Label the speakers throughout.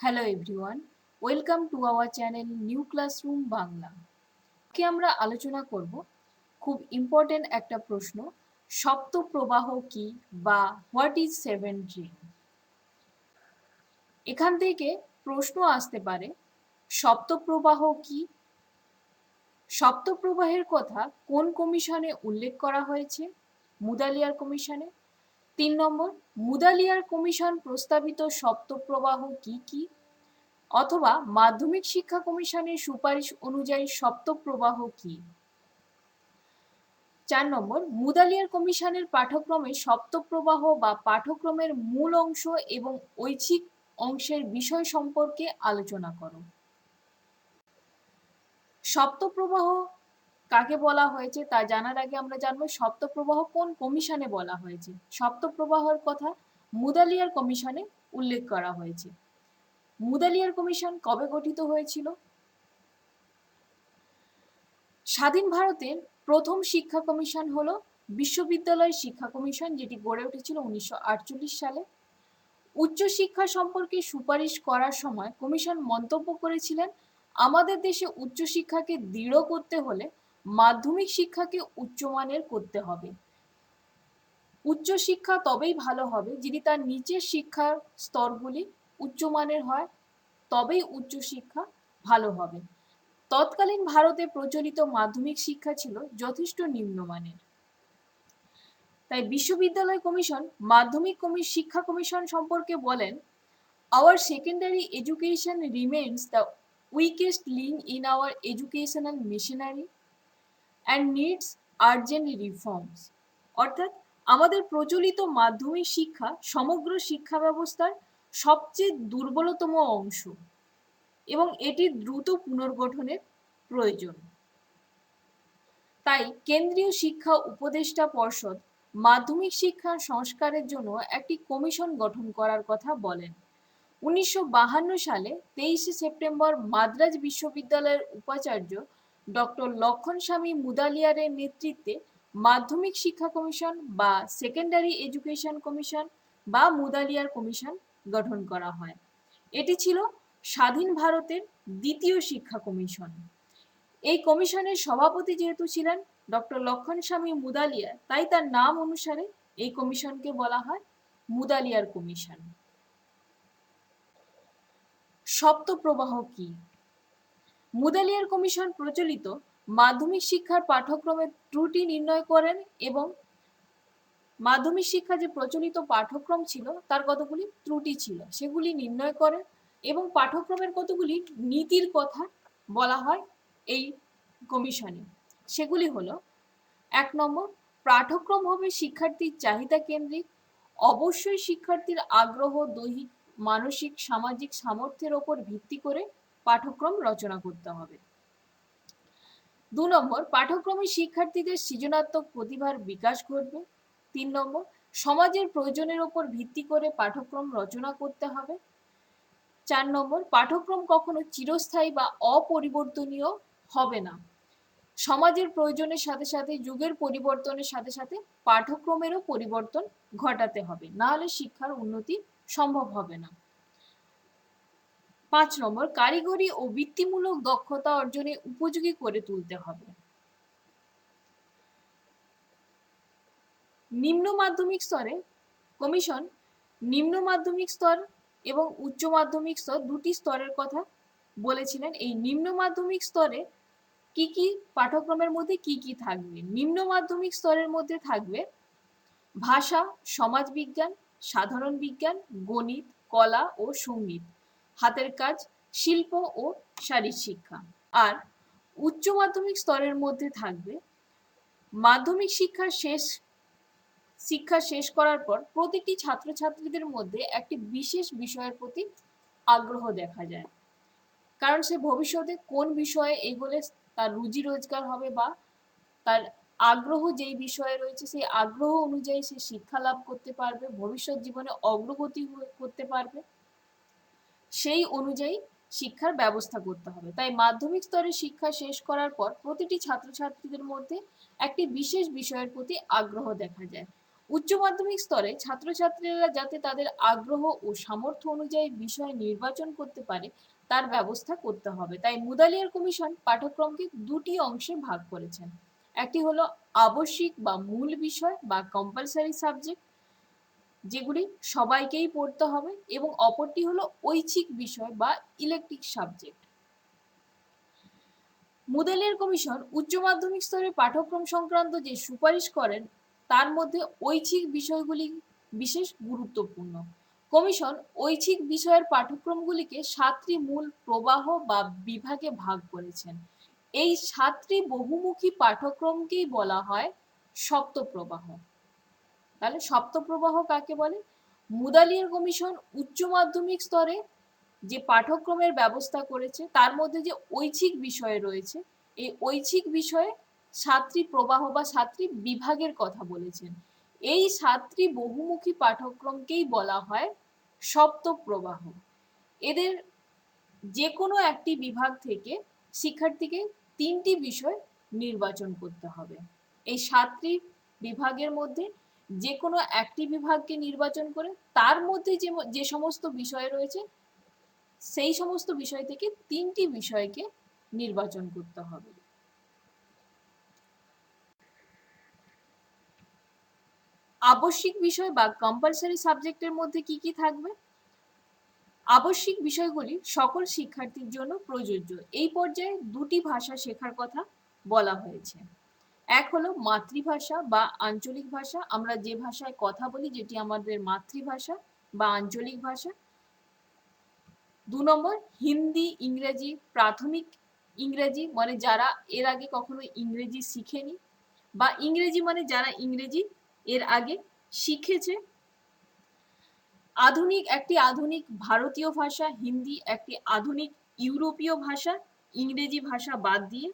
Speaker 1: Hello everyone welcome to our channel new classroom Bangla আজকে আমরা আলোচনা করব খুব ইম্পর্টেন্ট একটা প্রশ্ন সপ্ত প্রবাহ কি বা হোয়াট ইজ সেভেন ড্রিম এখান থেকে প্রশ্ন আসতে পারে সপ্ত প্রবাহ কি? সপ্ত প্রবাহের কথা কোন কমিশনে উল্লেখ করা হয়েছে? মুদালিয়ার কমিশনে? তিন নম্বর, মুদালিয়ার কমিশন প্রস্তাবিত সপ্ত প্রবাহ কি কি? অথবা মাধ্যমিক শিক্ষা কমিশনের সুপারিশ অনুযায়ী সপ্ত প্রবাহ কি? চার নম্বর, মুদালিয়ার কমিশনের পাঠ্যক্রমে প্রবাহ বা পাঠ্যক্রমের মূল অংশ এবং ঐচ্ছিক অংশের বিষয় সম্পর্কে আলোচনা করো। সপ্ত প্রবাহ কাকে বলা হয়েছে তা জানার আগে আমরা জানব সপ্ত প্রবাহ কোন কমিশনে বলা হয়েছে। সপ্ত প্রবাহের কথা মুদালিয়ার কমিশনে উল্লেখ করা হয়েছে। মুদালিয়ার কমিশন কবে গঠিত হয়েছিল? স্বাধীন ভারতের প্রথম শিক্ষা কমিশন হলো বিশ্ববিদ্যালয় শিক্ষা কমিশন যেটি গড়ে উঠেছিল উনিশশো আটচল্লিশ সালে। উচ্চ শিক্ষা সম্পর্কে সুপারিশ করার সময় কমিশন মন্তব্য করেছিলেন, আমাদের দেশে উচ্চশিক্ষাকে দৃঢ় করতে হলে মাধ্যমিক শিক্ষাকে উচ্চমানের করতে হবে। উচ্চশিক্ষা তবেই ভালো হবে যদি তার নিচের শিক্ষার স্তরগুলি উচ্চমানের হয়, তবেই উচ্চশিক্ষা ভালো হবে। তৎকালীন ভারতে প্রচলিত মাধ্যমিক শিক্ষা ছিল যথেষ্ট নিম্নমানের তাই বিশ্ববিদ্যালয় কমিশন, মাধ্যমিক কমি, শিক্ষা কমিশন সম্পর্কে বলেন our secondary education remains the weakest link in our educational machinery and needs urgent reforms অর্থাৎ আমাদের প্রচলিত মাধ্যমিক শিক্ষা সমগ্র শিক্ষা ব্যবস্থার সবচেয়ে দুর্বলতম অংশ এবং এটি দ্রুত পুনর্গঠনের প্রয়োজন। তাই কেন্দ্রীয় শিক্ষা উপদেষ্টা পর্ষদ মাধ্যমিক শিক্ষা সংস্কারের জন্য একটি কমিশন গঠন করার কথা বলেন। উনিশশো সালে তেইশে সেপ্টেম্বর মাদ্রাজ বিশ্ববিদ্যালয়ের উপাচার্য ডক্টর লক্ষণ স্বামী মুদালিয়ারের নেতৃত্বে মাধ্যমিক শিক্ষা কমিশন বা সেকেন্ডারি এডুকেশন কমিশন বা মুদালিয়ার কমিশন গঠন করা হয়। এটি ছিল স্বাধীন ভারতের দ্বিতীয় শিক্ষা কমিশন। এই কমিশনের সভাপতি যেহেতু ছিলেন ডক্টর লক্ষণ স্বামী মুদালিয়া তাই তার নাম অনুসারে এই কমিশনকে বলা হয় মুদালিয়ার কমিশন। সপ্ত প্রবাহ কি? মুদালিয়ার কমিশন প্রচলিত মাধ্যমিক শিক্ষার পাঠ্যক্রমের ত্রুটি নির্ণয় করেন এবং মাধ্যমিক শিক্ষা যে প্রচলিত পাঠ্যক্রম ছিল, তার কতগুলি ত্রুটি ছিল সেগুলি নির্ণয় করেন এবং পাঠ্যক্রমের কতগুলি নীতির কথা বলা হয় এই কমিশনে। সেগুলি হলো, এক নম্বর, পাঠ্যক্রম হবে শিক্ষার্থীর চাহিদা কেন্দ্রিক। অবশ্যই শিক্ষার্থীর আগ্রহ, দৈহিক, মানসিক, সামাজিক সামর্থ্যের ওপর ভিত্তি করে পাঠ্যক্রম রচনা করতে হবে। দু নম্বর, পাঠ্যক্রমে শিক্ষার্থীদের সৃজনাত্মক প্রতিভার বিকাশ ঘটবে। তিন নম্বর, সমাজের প্রয়োজনের ওপর ভিত্তি করে পাঠ্যক্রম রচনা করতে হবে। চার নম্বর, পাঠ্যক্রম কখনো চিরস্থায়ী বা অপরিবর্তনীয় হবে না। সমাজের প্রয়োজনের সাথে সাথে, যুগের পরিবর্তনের সাথে সাথে পাঠ্যক্রমেরও পরিবর্তন ঘটাতে হবে। না হলে শিক্ষার উন্নতি সম্ভব হবে না। পাঁচ নম্বর, কারিগরি ও বৃত্তিমূলক দক্ষতা অর্জনে উপযোগী করে তুলতে হবে। নিম্ন মাধ্যমিক স্তরে কমিশন, নিম্ন মাধ্যমিক স্তর এবং উচ্চ মাধ্যমিক স্তর দুটি স্তরের কথা বলেছিলেন। এই নিম্ন মাধ্যমিক স্তরে কি কি পাঠ্যক্রমের মধ্যে কি কি থাকবে? নিম্ন মাধ্যমিক স্তরের মধ্যে থাকবে ভাষা, সমাজবিজ্ঞান, সাধারণ বিজ্ঞান, গণিত, কলা ও সংগীত। হাতের কাজ, শিল্প ও শারীর শিক্ষা। আর উচ্চ মাধ্যমিক স্তরের মধ্যে থাকবে। মাধ্যমিক শিক্ষা শেষ শিক্ষা শেষ করার পর প্রতিটি ছাত্রছাত্রীদের মধ্যে একটি বিশেষ বিষয়ের প্রতি আগ্রহ দেখা যায়। কারণ সে ভবিষ্যতে কোন বিষয়ে এগোলে তার রুজি রোজগার হবে বা তার আগ্রহ যেই বিষয়ে রয়েছে, সেই আগ্রহ অনুযায়ী সে শিক্ষা লাভ করতে পারবে, ভবিষ্যৎ জীবনে অগ্রগতি করতে পারবে। সেই অনুযায়ী শিক্ষার ব্যবস্থা করতে হবে। তাই মাধ্যমিক স্তরে শিক্ষা শেষ করার পর প্রতিটি ছাত্রছাত্রীদের মধ্যে একটি বিশেষ বিষয়ের প্রতি আগ্রহ দেখা যায়। উচ্চ মাধ্যমিক স্তরে ছাত্রছাত্রীরা যাতে তাদের আগ্রহ ও সামর্থ্য অনুযায়ী বিষয় নির্বাচন করতে পারে, তার ব্যবস্থা করতে হবে। তাই মুদালিয়ার কমিশন পাঠ্যক্রমকে দুটি অংশে ভাগ করেছেন। একটি হলো আবশ্যিক বা মূল বিষয় বা কম্পালসারি সাবজেক্ট যেগুলি সবাইকেই পড়তে হবে এবং অপরটি হলো ঐচ্ছিক বিষয় বা ইলেকট্রিক সাবজেক্ট মুদালিয়ার কমিশন উচ্চ মাধ্যমিক স্তরে পাঠ্যক্রম সংক্রান্ত যে সুপারিশ করেন, তার মধ্যে ঐচ্ছিক বিষয়গুলি বিশেষ গুরুত্বপূর্ণ। কমিশন ঐচ্ছিক বিষয়ের পাঠ্যক্রমগুলিকে সাতটি মূল প্রবাহ বা বিভাগে ভাগ করেছেন। এই সাতটি বহুমুখী পাঠ্যক্রমকেই বলা হয় সপ্তপ্রবাহ তাহলে সপ্তপ্রবাহ কাকে বলে? মুদালিয়ার কমিশন উচ্চ মাধ্যমিক স্তরে যে পাঠ্যক্রমের ব্যবস্থা করেছে, তার মধ্যে যে ঐচ্ছিক বিষয় রয়েছে, এই ঐচ্ছিক বিষয়ে সাতটি প্রবাহ বা সাতটি বিভাগের কথা বলেছেন। এই সাতটি বহুমুখী পাঠ্যক্রমকেই বলা হয় সপ্তপ্রবাহ। এদের যে কোনো একটি বিভাগ থেকে শিক্ষার্থীকে তিনটি বিষয় নির্বাচন করতে হবে। এই সাতটি বিভাগের মধ্যে যে কোনো একটি বিভাগকে নির্বাচন করে তার মধ্যে যে যে সমস্ত বিষয় রয়েছে, সেই সমস্ত বিষয় থেকে তিনটি বিষয়কে নির্বাচন করতে হবে। আবশ্যিক বিষয় বা কম্পালসারি সাবজেক্টের মধ্যে কি কি থাকবে? আবশ্যিক বিষয়গুলি সকল শিক্ষার্থীর জন্য প্রযোজ্য। এই পর্যায়ে দুটি ভাষা শেখার কথা বলা হয়েছে। এক হলো মাতৃভাষা বা আঞ্চলিক ভাষা। আমরা যে ভাষায় কথা বলি, যেটি আমাদের মাতৃভাষা বা আঞ্চলিক ভাষা। দু নম্বর, হিন্দি, ইংরেজি, প্রাথমিক ইংরেজি মানে যারা এর আগে কখনো ইংরেজি শিখেনি বা ইংরেজি মানে যারা ইংরেজি এর আগে শিখেছে। আধুনিক, একটি আধুনিক ভারতীয় ভাষা, হিন্দি, একটি আধুনিক ইউরোপীয় ভাষা, ইংরেজি ভাষা বাদ দিয়ে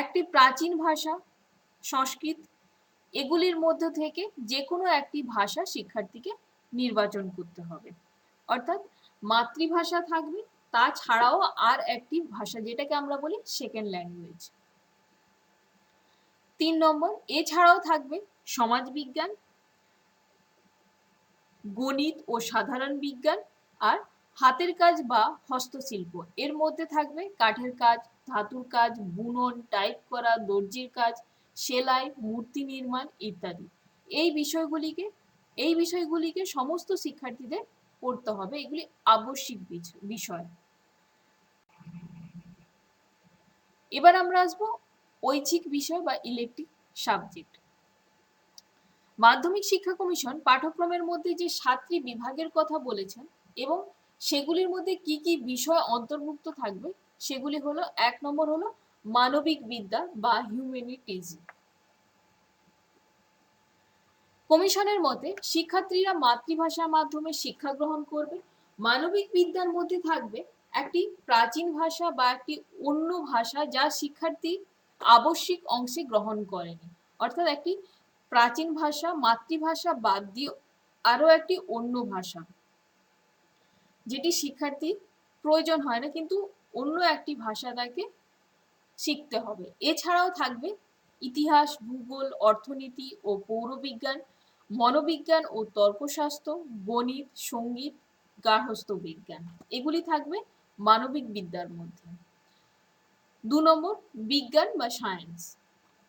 Speaker 1: একটি প্রাচীন ভাষা, সংস্কৃত, এগুলির মধ্যে থেকে যে কোনো একটি ভাষা শিক্ষার্থীকে নির্বাচন করতে হবে। অর্থাৎ মাতৃভাষা থাকবে, তাছাড়াও আর একটি ভাষা যেটাকে আমরা বলি সেকেন্ড ল্যাঙ্গুয়েজ তিন নম্বর, এছাড়াও থাকবে সমাজবিজ্ঞান, গণিত ও সাধারণ বিজ্ঞান আর হাতের কাজ বা হস্তশিল্প। এর মধ্যে থাকবে কাঠের কাজ ধাতুর কাজ, বুনন টাইপ করা, দর্জির কাজ, সেলাই, মূর্তি নির্মাণ ইত্যাদি। এই বিষয়গুলিকে এই বিষয়গুলিকে সমস্ত শিক্ষার্থীদের পড়তে হবে। এগুলি আবশ্যিক বিষয়। এবার আমরা আসব ঐচ্ছিক বিষয় বা ইলেকট্রিক সাবজেক্ট মাধ্যমিক শিক্ষা কমিশন পাঠ্যক্রমের মধ্যে যে সাতটি বিভাগের কথা বলেছেন এবং সেগুলির মধ্যে কি কি বিষয় অন্তর্ভুক্ত থাকবে সেগুলি হলো, এক নম্বর হলো মানবিক বিদ্যা বা হিউম্যানিটিজ কমিশনের মতে, শিক্ষার্থীরা মাতৃভাষার মাধ্যমে শিক্ষা গ্রহণ করবে, মানবিক বিদ্যার মধ্যে থাকবে একটি প্রাচীন ভাষা বা একটি অন্য ভাষা যা শিক্ষার্থী আবশ্যিক অংশে গ্রহণ করেনি। অর্থাৎ একটি প্রাচীন ভাষা, মাতৃভাষা বাদ দিয়ে আরও একটি অন্য ভাষা, যেটি শিক্ষার্থী প্রয়োজন হয় না, কিন্তু অন্য একটি ভাষা তাকে শিখতে হবে। এছাড়াও থাকবে ইতিহাস, ভূগোল, অর্থনীতি ও পৌরবিজ্ঞান, মনোবিজ্ঞান ও তর্কশাস্ত্র, গণিত, সংগীত গার্হস্থ বিজ্ঞান। এগুলি থাকবে মানবিক বিদ্যার মধ্যে। দু নম্বর, বিজ্ঞান বা সায়েন্স।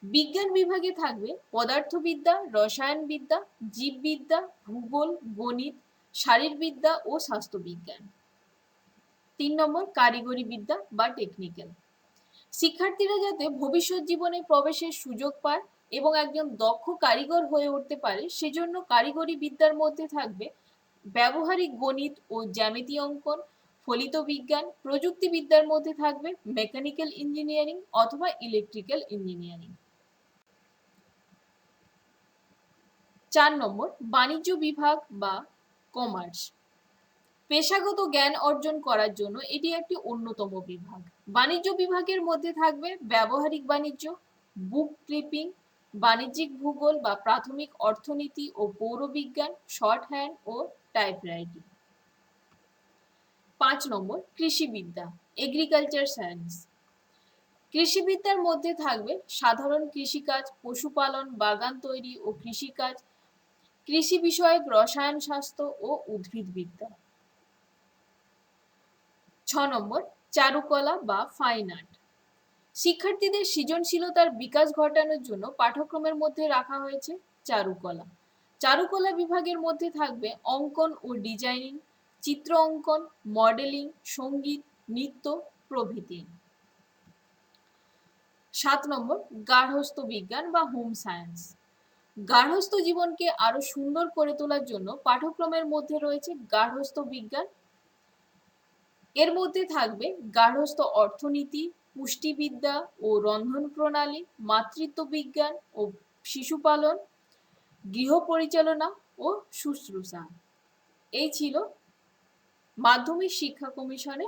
Speaker 1: বিজ্ঞান বিভাগে থাকবে পদার্থবিদ্যা, রসায়নবিদ্যা, জীববিদ্যা, ভূগোল, গণিত, শারীরবিদ্যা ও স্বাস্থ্যবিজ্ঞান। তিন নম্বর কারিগরি বিদ্যা বা টেকনিক্যাল শিক্ষার্থীরা যাতে ভবিষ্যৎ জীবনে প্রবেশের সুযোগ পায় এবং একজন দক্ষ কারিগর হয়ে উঠতে পারে, সেজন্য কারিগরি বিদ্যার মধ্যে থাকবে ব্যবহারিক গণিত ও জ্যামিতি অঙ্কন, ফলিত বিজ্ঞান প্রযুক্তিবিদ্যার মধ্যে থাকবে মেকানিক্যাল ইঞ্জিনিয়ারিং অথবা ইলেকট্রিক্যাল ইঞ্জিনিয়ারিং চার নম্বর বাণিজ্য বিভাগ বা কমার্স পেশাগত জ্ঞান অর্জন করার জন্য এটি একটি অন্যতম বিভাগ। বাণিজ্য বিভাগের মধ্যে থাকবে ব্যবহারিক বাণিজ্য বুক ক্লিপিং বাণিজ্যিক ভূগোল বা প্রাথমিক অর্থনীতি ও পৌরবিজ্ঞান শর্ট হ্যান্ড ও টাইপরাইটিং পাঁচ নম্বর, কৃষিবিদ্যা এগ্রিকালচার সায়েন্স কৃষিবিদ্যার মধ্যে থাকবে সাধারণ কৃষিকাজ, পশুপালন, বাগান তৈরি ও কৃষিকাজ, কৃষি বিষয়ক রসায়ন, স্বাস্থ্য ও উদ্ভিদবিদ্যা। ছ নম্বর, চারুকলা বা ফাইন আর্ট শিক্ষার্থীদের সৃজনশীলতার বিকাশ ঘটানোর জন্য পাঠ্যক্রমের মধ্যে রাখা হয়েছে চারুকলা। চারুকলা বিভাগের মধ্যে থাকবে অঙ্কন ও ডিজাইনিং, চিত্র অঙ্কন, মডেলিং, সংগীত, নৃত্য, প্রভৃতি। সাত নম্বর, গার্হস্থ্য বিজ্ঞান বা হোম সায়েন্স গার্হস্থ্য জীবনকে আরও সুন্দর করে তোলার জন্য পাঠ্যক্রমের মধ্যে রয়েছে গার্হস্থ্য বিজ্ঞান এর মধ্যে থাকবে গার্হস্থ্য অর্থনীতি, পুষ্টিবিদ্যা ও রন্ধন প্রণালী, মাতৃত্ব বিজ্ঞান ও শিশু পালন, গৃহ পরিচালনা ও শুশ্রূষা। এই ছিল মাধ্যমিক শিক্ষা কমিশনে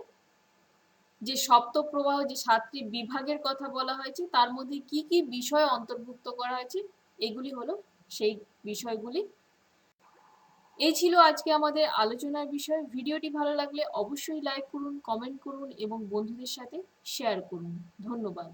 Speaker 1: যে সপ্ত প্রবাহ যে সাতটি বিভাগের কথা বলা হয়েছে, তার মধ্যে কি কি বিষয় অন্তর্ভুক্ত করা হয়েছে, এগুলি হলো সেই বিষয়গুলি এই ছিল আজকে আমাদের আলোচনার বিষয়। ভিডিওটি ভালো লাগলে অবশ্যই লাইক করুন কমেন্ট করুন এবং বন্ধুদের সাথে শেয়ার করুন। ধন্যবাদ।